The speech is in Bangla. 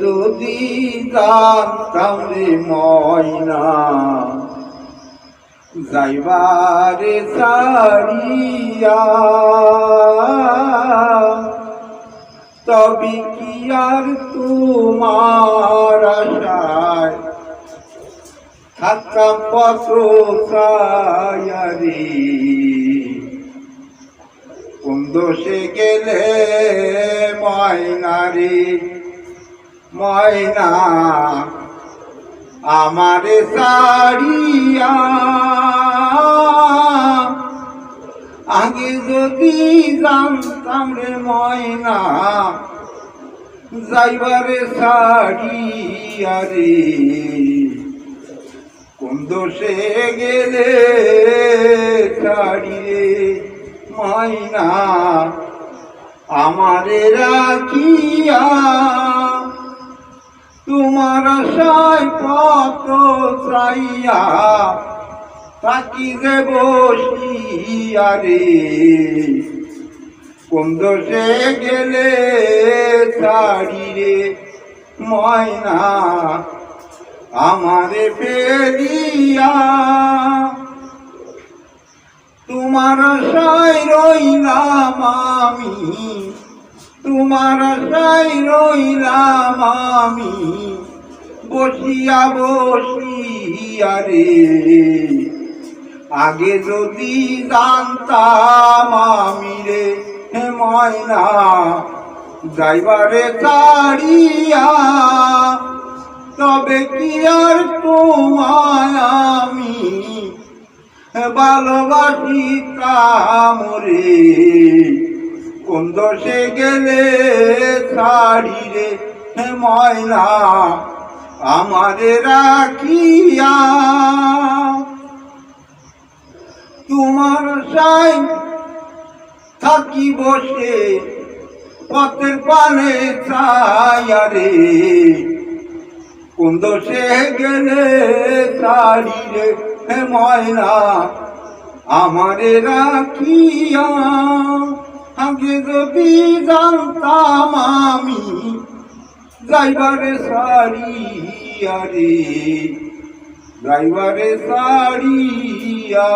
যদি জানতাম রে ময়না, যাইবারে সারিয়া, তবে কি আর তোমার আশায় থাকা পত্র সায়ারি কোন দোষে গেলে ময়নারি ময়না, আমারে সারিয়া। আগে যদি জানতাম রে ময়না, যাইবারে সারিয়া রে। কোন দোষে গেলে ছাড়িয়ে ময়না, আমারে রাখিয়া তোমার কত চাইয়া তাকি যে বসিয়া রে। কোন দোষে গেলে ছাড়ি রে ময়না, আমারে ফেরিয়া তোমার সাই রইলাম আমি, তোমার সাই রইলাম আমি। বসিয়া বসিয়া রে। আগে যদি জানতাম আমি রে হে ময়না যাইবারে তাড়িয়া তবে কি আর তোমায় আমি ভালোবাসি কামরে কোন দোষে গেলে ছাড়ি রে ময়না আমারে রাখিয়া তোমার সাই থাকি বসে পথের পানে রে। কোন দোষে গেলে তারি রে হে ময়না, আমারে রাখিয়া আগে যদি জানতাম যাইবারে সারিয়া আরে যাইবারে সারিয়া